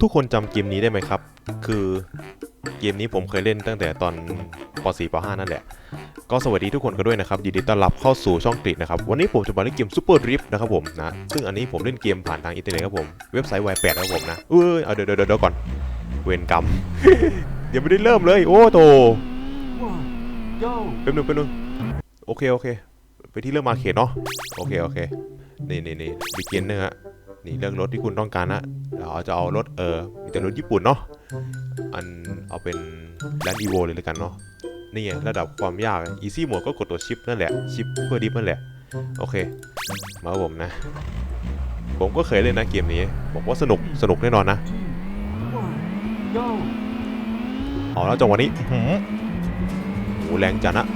ทุกคนจำเกมนี้ได้ไหมครับ คือเกมนี้ผมเคยเล่นตั้งแต่ตอนป .4 ป .5 นั่นแหละ ก็สวัสดีทุกคนกันด้วยนะครับ ยินดีต้อนรับเข้าสู่ช่องกรีดนะครับ วันนี้ผมจะมาเล่นเกม Super Drift นะครับผมนะ ซึ่งอันนี้ผมเล่นเกมผ่านทางอินเทอร์เน็ตครับผม เว็บไซต์ Y8 ครับผมนะ เอ้ยเอาเดี๋ยวเดี๋ยวก่อน เวรกรรมยังไม่ได้เริ่มเลย โอ้โต One, go! แป๊บนึงแป๊บนึงโอเคโอเค ไปที่เรื่องมาเขตเนาะ โอเคโอเค นี่นี่นี่บิ๊กเกนเนอร์ฮะ นี่เลือกรถที่คุณต้องการนะเราจะเอารถเออมีแต่รถญี่ปุ่นเนาะอันเอาเป็นแลนด์อีโวเลยแล้วกันเนาะนี่ไงระดับความยาก Easy Mode ก็กดตัวชิปนั่นแหละชิปเพื่อดิฟนั่นแหละโอเค มาผมนะ ผมก็เคยเล่นนะเกมนี้บอกว่าสนุกสนุกแน่นอนนะเอาแล้วจังหวะนี้หือโหแรงจัดนะ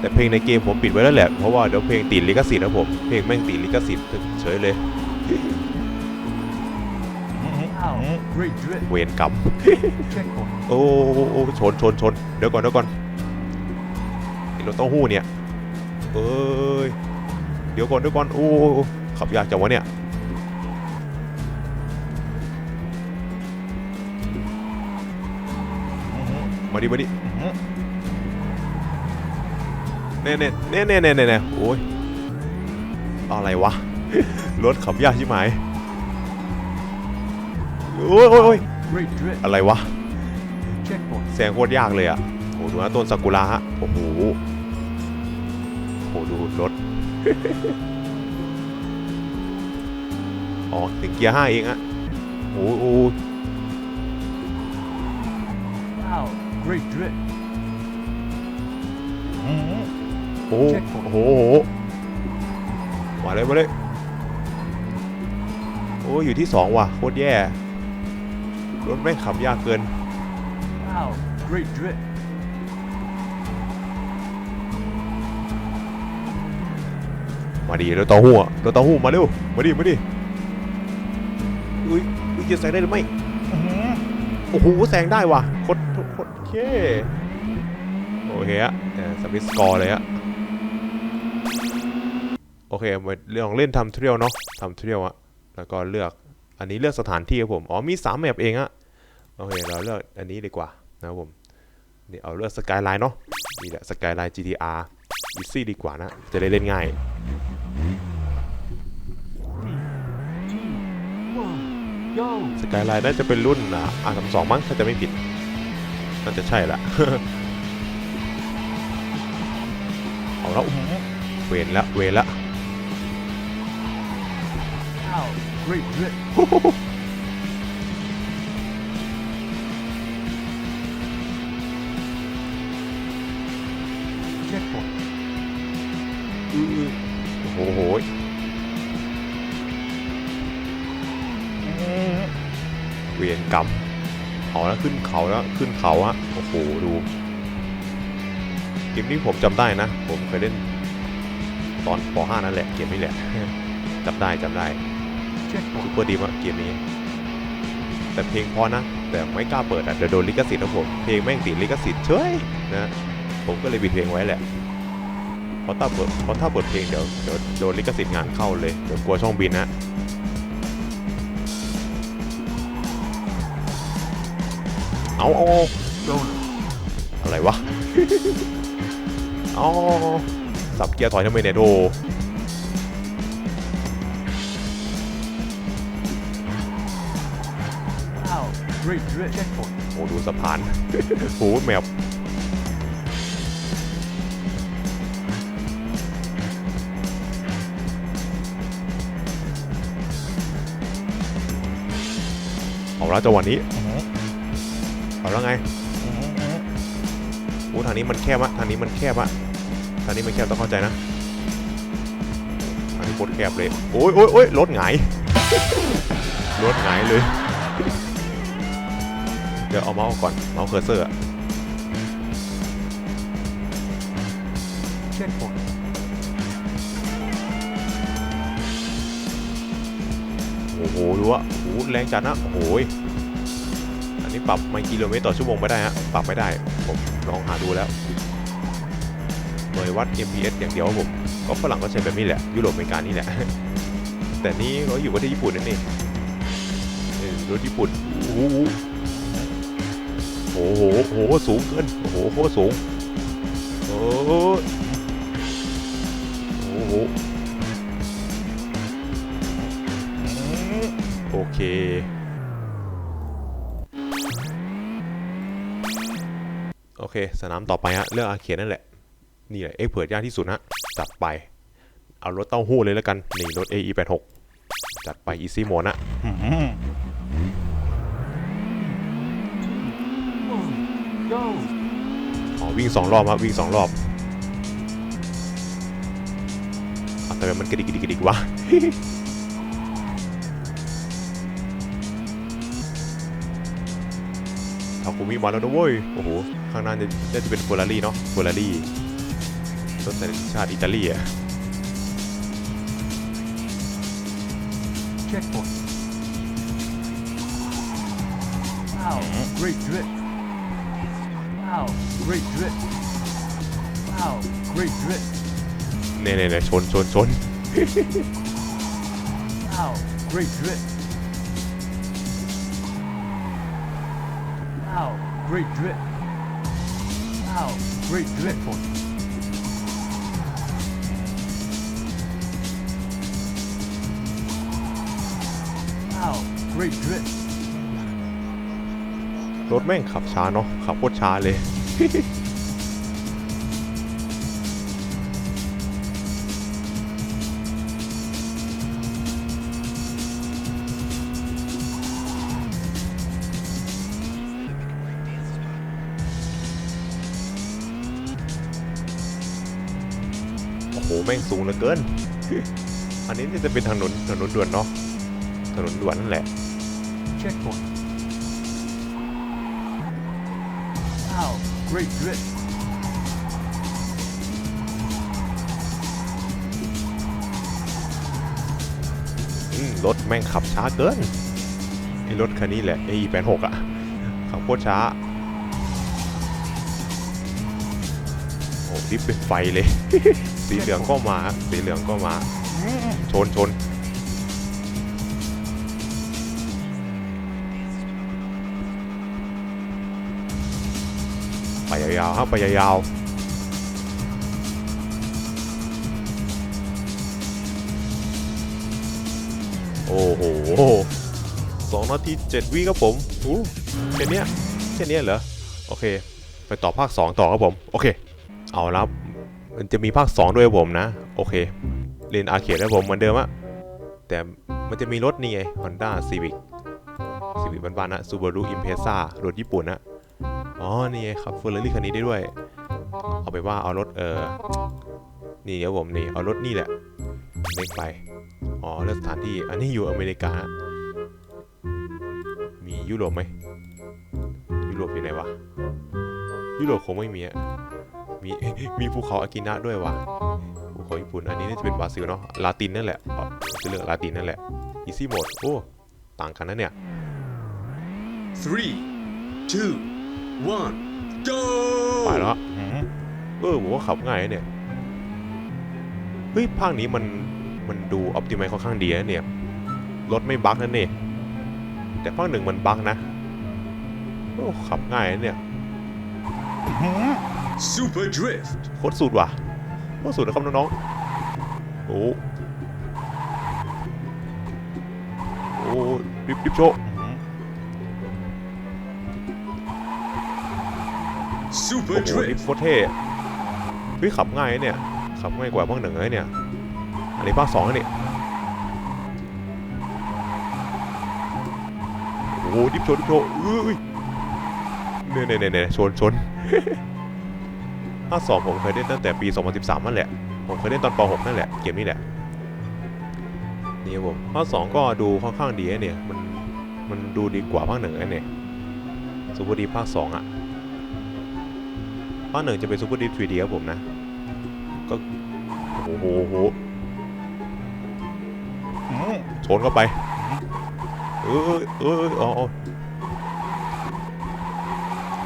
แต่เพลงในเกมผมปิดไว้แล้วแหละเพราะว่าเดี๋ยวเพลงติดลิขสิทธิ์นะผมเพลงแม่งติดลิขสิทธิ์เฉยเลย เวรกรรม Checkpoint. โอ้โอ้โอ้ชนชนชนเดี๋ยวก่อนเดี๋ยวก่อนไอ้รถเต้าหู้เนี่ยเอ้ยเดี๋ยวก่อนเดี๋ยวก่อนโอ้โอ้โอ้ขับยากจังวะเนี่ยมาดิมาดิเน่เน่เน่เน่เน่เน่เน่โอ้ยอะไรวะ รถขับยากใช่ไหมโอ้ยโอ้ยโอ้ย Great drift. อะไรวะ Checkpoint. แซงโคตรยากเลยอะโอ้โหดูนะต้นซากุระฮะโอ้โหโอ้โหดูรถอ๋อถึงเกียร์ห้าเองอะโอ้โห Wow, great drift. โอ้โหโอ้โหโอ้โหมาเลยมาเลยโอ้อยู่ที่สองว่ะ โคตรแย่ รถไม่งขับยากเกิน Wow, great drift. มาดีรถเต้าหู้อะรถเต้าหู้มาเร็ว มาดิ มาดิ อุ้ยอุ้ยจะแซงได้หรือไม่อื้อหือโอ้โหแซงได้ว่ะโคตรโคตรโอเคโอเคอะเออสมิธสกอร์เลยอะโอเคมาเรื่องเล่นทำเทรียลเนาะทำเทรียลอะ แล้วก็เลือกอันนี้เลือกสถานที่ครับผม อ๋อมี3แมปเองอะโอเคเราเลือกอันนี้ดีกว่านะครับผมนี่เอาเลือกสกายไลน์เนาะนี่แหละสกายไลน์ GTR Easy ดีกว่านะ จะได้เล่นง่ายสกายไลน์น่าจะเป็นรุ่นอะ R32 มั้งถ้าจะไม่ผิด น่าจะใช่ละเอาแล้วเวนละเวนละ Wow, great drift. Checkpoint. อื้อโอ้โหเวียนกรรมเอาแล้วขึ้นเขาแล้วขึ้นเขาอะโอ้โหดูเกมนี้ผมจำได้นะ ผมเคยเล่นตอนป .5 นั่นแหละเกมนี้แหละจำได้จำได้ ซูเปอร์ดีมากเกมนี้ แต่เพลงพอนะ แต่ไม่กล้าเปิดอะเดี๋ยวโดนลิขสิทธิ์นะผมเพลงแม่งติดลิขสิทธิ์เฉยนะผมก็เลยปิดเพลงไว้แหละเพราะถ้าเปิดเพราะถ้าเปิดเพลงเดี๋ยวเดี๋ยวโดนลิขสิทธิ์งานเข้าเลยเดี๋ยวกลัวช่องบินนะเอาเอาอะไรวะ เอาสับเกียร์ถอยทำไมเนี่ยโด โอ้ดูสะพานโหแมวเอาล้วจังหวะนี้เอาแล้วไงโอ้ทางนี้มันแคบอะทางนี้มันแคบอะทางนี้มันแคบต้องเข้าใจนะทางนี้โคตรแคบเลย โอ้ยโอ้ยโอ้ยรถหงายรถหงายเลย เดี๋ยวเอาเมาส์ก่อน เมาส์เคอร์เซอร์อะ Checkpoint. โอ้โหดูอะโอ้โหแรงจัดนะ โอ้โหยอันนี้ปรับไม่กิโลเมตรต่อชั่วโมงไม่ได้ฮะ ปรับไม่ได้ ผมลองหาดูแล้วหน่วยวัด MPS อย่างเดียวครับผม ก็ฝรั่งก็ใช้แบบนี้แหละ ยุโรปอเมริกานี่แหละ แต่นี่เขาอยู่ประเทศญี่ปุ่นนั่นเองเออรถญี่ปุ่นโอ้ โอ้โหโอ้โหสูงเกินโอ้โหโคตรสูงโอ้โหโอ้โหโอเคโอเค สนามต่อไปฮะเรื่องอาเขียนนั่นแหละ นี่แหละเอ็กเพิดยากที่สุดนะจัดไป เอารถเต้าหู้เลยแล้วกัน นี่รถ AE86 จัดไป Easy Mode นะอื้อหือ Go. อ๋อวิ่งสองรอบครับวิ่งสองรอบอะแต่มันกระดิกกระดิกกระดิกวะทาคุมิมาแล้วนะเว้ย โอ้โห ข้างหน้าจะน่าจะเป็นเฟอร์รารี่เนาะเฟอร์รารี่รถสัญชาติอิตาลีอะ Checkpoint. Wow, great drift. Wow, great drift. Wow, great drift. เนี่ยเนี่ยเนี่ยชนชนชน Wow, great drift. Wow, great drift. Wow, great drift point. Wow, great drift. รถแม่งขับช้าเนาะขับโคตรช้าเลยโอ้โหแม่งสูงเหลือเกิน อันนี้จะเป็นถนนถนนด่วนเนาะถนนด่วนนั่นแหละ Checkpoint. Great drift. รถแม่งขับช้าเกินไอ้รถคันนี้แหละ AE86 อะขับโคตรช้า โอ้ดิฟเป็นไฟเลย สีเหลืองก็มา สีเหลืองก็มา ชนชน ยาวๆครับไปยาวๆโอ้โหสองนาทีเจ็ดวิครับผมอู้แค่เนี้ยแค่เนี้ยเหรอ โอเค ไปต่อภาค 2 ต่อครับผม โอเค เอาละครับมันจะมีภาค 2 ด้วยผมนะ โอเค เล่นอาเคดครับผมเหมือนเดิมอะแต่มันจะมีรถนี่ไง Honda Civic Civic บ้านๆนะ Subaru Impreza รถญี่ปุ่นนะ อ๋อ นี่ไงครับ Ferrari คันนี้ได้ด้วย เอาไปว่าเอารถเออ นี่ครับผมนี่เอารถนี่แหละเล็กไป อ๋อเลือกสถานที่ อันนี้อยู่อเมริกา มียุโรปไหม ยุโรปอยู่ไหนวะ ยุโรปคงไม่มีอะมีมีภูเขาอากินะด้วยว่ะภูเขาญี่ปุ่น อันนี้น่าจะเป็นบราซิลเนาะ ลาตินนั่นแหละจะเลือกลาตินนั่นแหละอีซี่โหมด โอ้ ต่างกันนะเนี่ย Three, two, one, go! ไปแล้วอะเออผมว่าขับง่ายนะเนี่ย เฮ้ย ภาคนี้มันมันดูออ t ติ i ม e ค่อนข้างดีนะเนี่ย รถไม่บั๊กนั่นนี่ แต่ภาคหนึ่งมันบั๊กนะ โอ้ ขับง่ายนะเนี่ย Super drift. โคตรสุดว่ะ โคตรสุดนะครับน้องๆ โอ้ โอ้ริบริบโชว์ โอ้โหริบ drift. โคตรเท่เฮ้ยขับง่ายนะเนี่ย ขับง่ายกว่าภาคหนึ่งเลยเนี่ย อันนี้ภาคสองแล้วนี่ โอ้โหดิบโชว์ดิบโชว์เอ้ยเนี่ยเนี่ยเนี่ยเนี่ยชนชนภาคสองผมเคยเล่นตั้งแต่ปี 2013 นั่นแหละ ผมเคยเล่นตอนป .6 นั่นแหละ เกมนี้แหละนี่ครับผมภาคสองก็ดูค่อนข้างดีนะเนี่ย มัน มันดูดีกว่าภาคหนึ่งนะเนี่ยซูเปอร์ดีภาคสองอะ ภาคหนึ่งจะเป็นซูเปอร์ดี 3D ครับผมนะ ก็ โอ้โหโหชนเข้าไป เออเออเอออ๋อ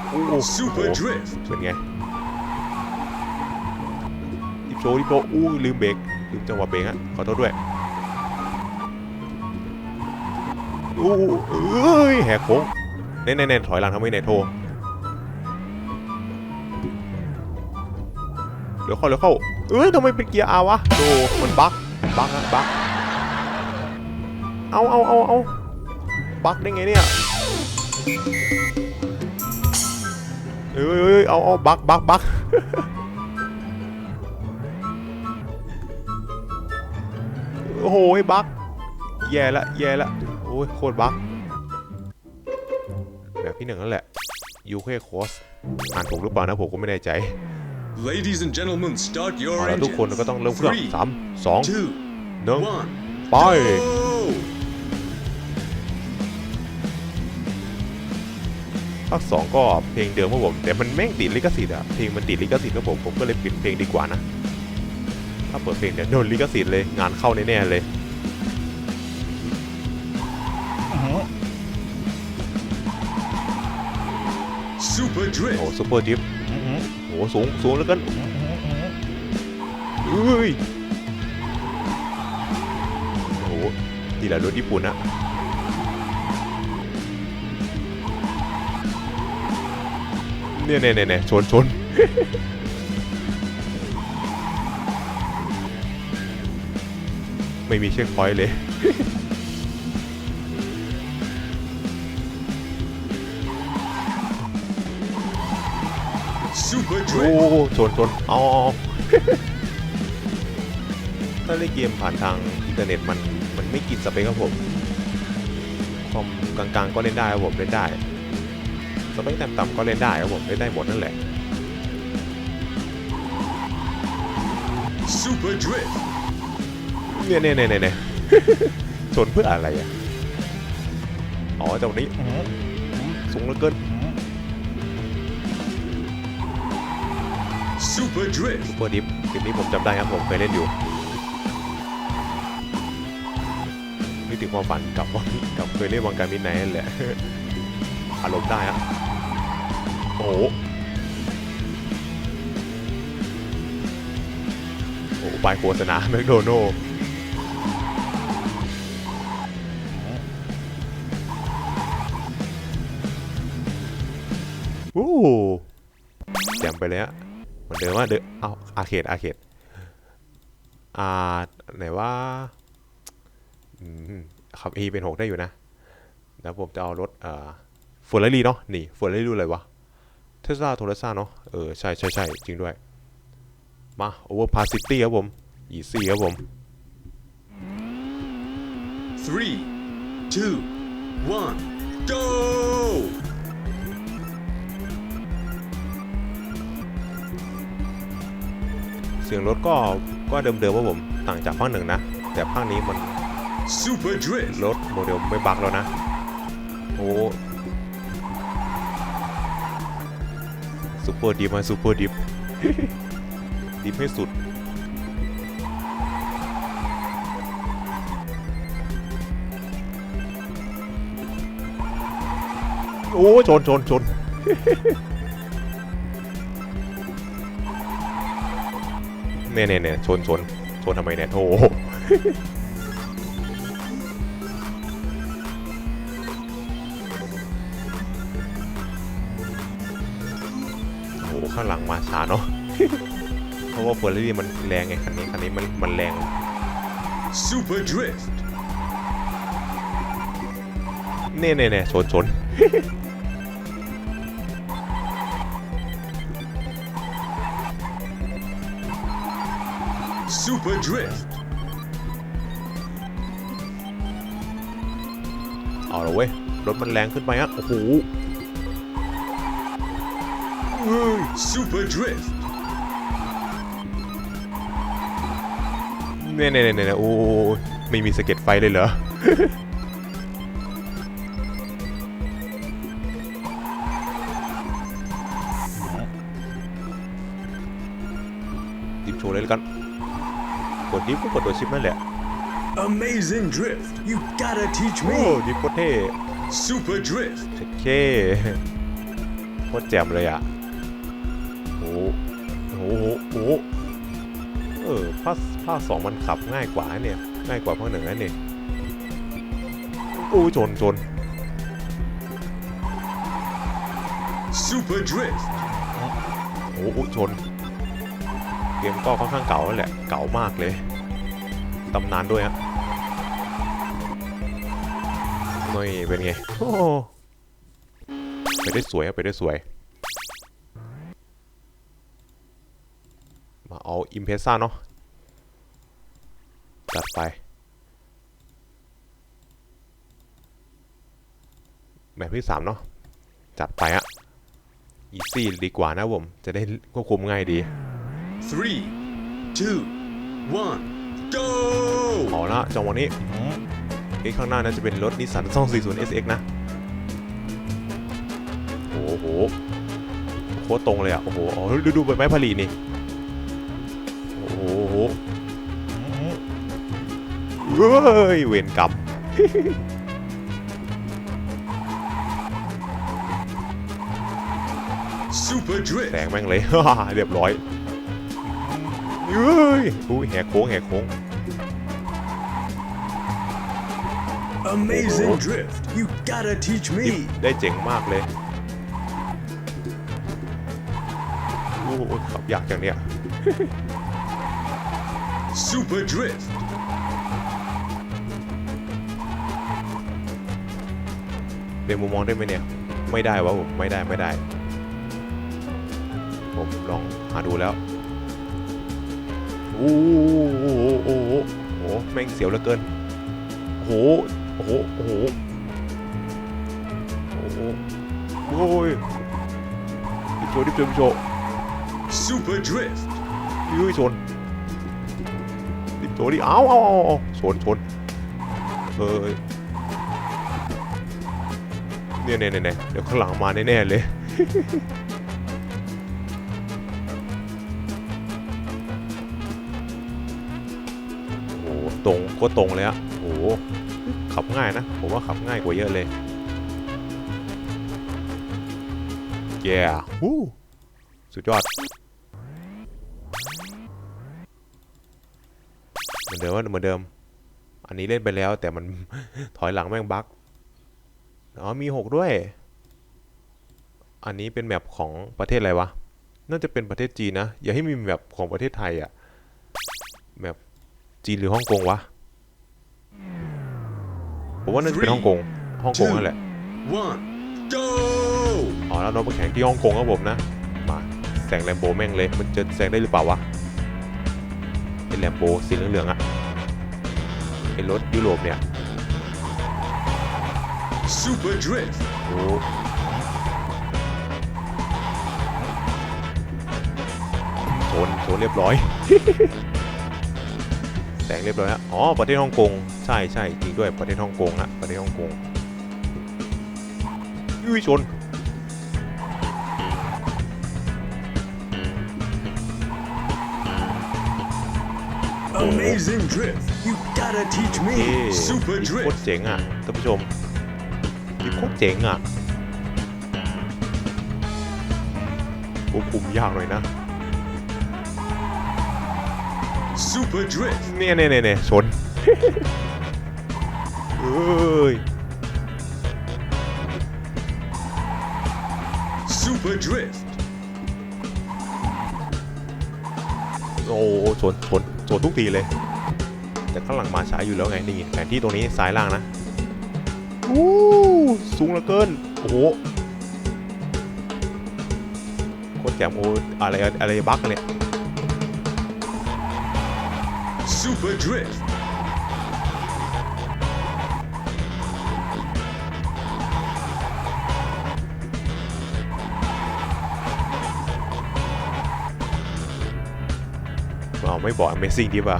โอ้โห Super โอ้โห drift. เป็นไงดิบโชว์ดิบโชอู้ลืมเบรกลืมจังหวะเบรกฮะขอโทษด้วยโอ้เอ้ยแหกโค้งเน่เน่ๆๆถอยหลังทำไมเน่โทร ดี๋ยวเข้าเดี๋ยวเข้า เอ้ยทำไมเป็นเกียร์อาวะโธมันบั๊กบั๊กอะบั๊กเอาเอาเอาเอาบั๊กได้ไงเนี่ยเอ้ยเอ้ยเอาเอาบั๊กบั๊กบั๊กโอ้โหบั๊กแย่ละแย่ละโอ้ยโคตรบั๊กแบบพี่หนึ่งนั่นแหละยูเคโคสอ่านถูกหรือเปล่านะผมก็ไม่แน่ใจ Ladies and gentlemen, start เอา your ละทุก engines. คนก็ต้องเริ่มเครื่อง Three, สามสอง two, หนึ่ง one, ไป go! ภาคสองก็เพลงเดิมครับผม แต่มันแม่งติดลิขสิทธิ์อะเพลงมันติดลิขสิทธิ์ครับผม ผมก็เลยเปลี่ยนเพลงดีกว่านะ ถ้าเปิดเพลงเดี๋ยวโดนลิขสิทธิ์เลย งานเข้าแน่ๆเลย Super โอ้ drift. ซูเปอร์จิฟ โอ้สูงสูงแล้วกันเอ้ยโอ้นี่แหละรถญี่ปุ่นอะเนี่ยเนี่ยเนี่ยเนี่ยชนชนไม่มีเช็คพอยต์เลย โอ้ drift. ชนชนเอาเอาเอาถ้าเล่นเกมผ่านทางอินเทอร์เน็ตมันมันไม่กินสเปคครับผมคอมกลางๆก็เล่นได้ครับผมเล่นได้สเปคต่ำๆก็เล่นได้ครับผมเล่นได้หมดนั่นแหละ Super drift. เนี่ยเนี่ยเนี่ยเนี่ยเนี่ยชนเพื่ออะไรอะ อ๋อจากนี้อื้อหือสูงเหลือเกิน Super drift. ซูเปอร์ดิฟเกมนี้ผมจำได้ครับผมเคยเล่นอยู่นึกถึงความฝันกับว่ากับเคยเล่นวังการมินไนท์นั่นแหละอารมณ์ได้ฮะโอ้โหโอ้โหปลายโฆษณาแมคโดนัลด์โอ้แจมไปเลยฮะ มือนเดิมว่าเดอเอาอาเขตอาเขตอ่าไหนว่าขับ E เป็น 6 ได้อยู่นะ แล้วผมจะเอารถเอ่อฟอร์รารี่เนาะนี่ฟอร์รารี่รุ่นอะไรวะเทสลาโทรซ่าเนาะเออใช่ใช่ใช่จริงด้วย มาโอเวอร์พาซิตี้ครับผมอีซี่ครับผม Three, two, one, go! สียงรถก็ก็เดิมๆครับผมต่างจากภาคหนึ่งนะ แต่ภาคนี้มัน Super drift. รถโมเดลไม่บักแล้วนะโอ้ซูเปอร์ดิฟมาซูเปอร์ดิฟดิฟให้สุดโอ้ชนชนชน เนี่ยเนี่ยเนี่ยชนชนชนทำไมเนี่ยโธ่โอ้โหข้างหลังมาช้าเนาะเพราะว่าเฟอร์รารี่มันแรงไงคันนี้คันนี้มันมันแรง Super drift. เน่เน่เน่ชนชน Super drift. เอาละเว้ย รถมันแรงขึ้นไปฮะโอ้โห Super drift. เน่เน่เน่เน่โอ้ยไม่มีสะเก็ดไฟเลยเหรอ กดดิฟก็กดตัวชิปนั่นแหละ Amazing drift. You gotta teach โอ้ me. ดิฟโคตรเท่ Super drift. โอเคโคตรแจ่มเลยอะโอ้โหโอ้โหโอ้โหเออภาคภาคสองมันขับง่ายกว่าเนี่ย ง่ายกว่าภาคหนึ่งนะเนี่ยโอ้ยชนชน Super drift. โอ้โหชน เกมก็ค่อนข้างเก่าแล้วแหละ เก่ามากเลย ตำนานด้วยฮะนี่เป็นไง โอ้โหไปได้สวยครับไปได้สวย มาเอาอิมเพรสซ่าเนาะจัดไป แบบที่สามเนาะจัดไปอะอีซี่ดีกว่านะผม จะได้ควบคุมง่ายดี Three, two, one, go! เอาละจังหวะนี้อืมเอ้ยข้างหน้าน่าจะเป็นรถนิสสัน 240 SX นะ โอ้โหโคตรตรงเลยอะ โอ้โหอ๋อดูดูใบไม้ผลินี่ โอ้โหอืมเฮ้ย เวรกรรม Super แส drift. งแม่งเลย เรียบร้อยเฮ้ยอุ้ยแหกโค้งแหกโค้ง Amazing Oh. drift. You gotta teach ยิบ me. ได้เจ๋งมากเลยโอ้โหขับยากจังเนี้ย Super drift. เปลี่ยนมุมมองได้ไหมเนี่ย ไม่ได้วะผมไม่ได้ไม่ได้ ผมลองหาดูแล้วโอ้โหโอ้โหโอ้โหโอ้โหแม่งเสียวเหลือเกินโอ้โหโอ้โห โอ้โห โอ้โหโอ้ยดิบโชดิบโชดิบโชว์ Super drift. ยื้อชนดิบโชดิเอาเอาเอาชนชนเอ้ยเนี่ยเนี่ยเนี่ยเดี๋ยวข้างหลังมาแน่ๆเลยโอ้โหตรงก็ตรงเลยอะ ขับง่ายนะ ผมว่าขับง่ายกว่าเยอะเลยเย้ฮู้สุดยอด เหมือนเดิมว่าเหมือนเดิม อันนี้เล่นไปแล้วแต่มันถอยหลังแม่งบั๊กอ๋อมีหกด้วย อันนี้เป็นแมปของประเทศอะไรวะ น่าจะเป็นประเทศจีนนะ อย่าให้มีแมปของประเทศไทยอะแมปจีนหรือฮ่องกงวะ ผมว่าน่าจะเป็นฮ่องกงฮ่องกงนั่นแหละ One, go! อ๋อแล้วเราไปแข่งที่ฮ่องกงครับผมนะ มาแซงแลมโบแม่งเลย มันจะแซงได้หรือเปล่าวะไอ้แลมโบสีเหลืองๆอะไอ้รถยุโรปเนี่ย Super drift. โอ้ชนชนเรียบร้อย แสงเรียบร้อยฮะอ๋อประเทศฮ่องกงใช่ใช่จริงด้วยประเทศฮ่องกงฮะประเทศฮ่องกงอุ้ยชน Amazing drift. You gotta teach เท่ me. Super นี่โคตร drift. เจ๋งอะท่านผู้ชมนี่โคตรเจ๋งอะควบคุมยากหน่อยนะ Super drift. เนี่ยเนี่ยเนี่ยเนี่ยชนเอ้ย Super drift. โอ้ชนชนชนทุกทีเลย แต่ข้างหลังมาช้าอยู่แล้วไงนี่แผนที่ตรงนี้ซ้ายล่างนะอู้สูงเหลือเกิน โอ้โหโคตรแจ่มโอ้อะไรอะไรบั๊กกันเนี่ย Super drift. เอาไม่บอก Amazing ดิป่ะ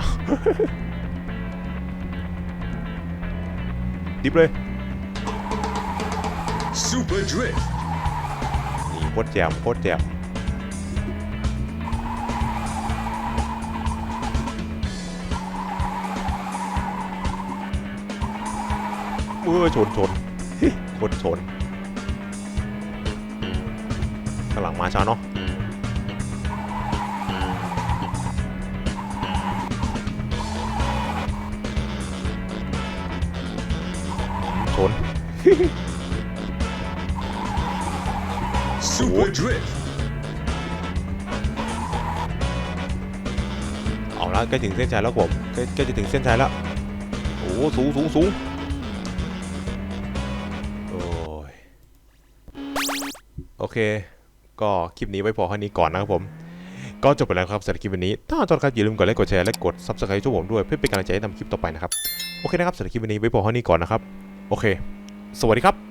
ดิบเลย Super drift. นี่โคตรแจ่มโคตรแจ่ม เมื่อชนชนโคตรชนข้างหลังมาช้าเนาะชนน Super drift. เอาละใกล้ถึงเส้นชัยแล้วผมใกล้ใกล้จะถึงเส้นชัยแล้วโอ้โหสูงสูงสูง เค ก็คลิปนี้ไว้พอแค่นี้ก่อนนะครับผม ก็จบไปแล้วครับสำหรับคลิปวันนี้ ถ้าชอบครับอย่าลืมกดไลค์กดแชร์และกด subscribe ช่วยผมด้วยเพื่อเป็นกำลังใจให้ทำคลิปต่อไปนะครับ โอเคนะครับสำหรับคลิปวันนี้ไว้พอแค่นี้ก่อนนะครับ โอเค สวัสดีครับ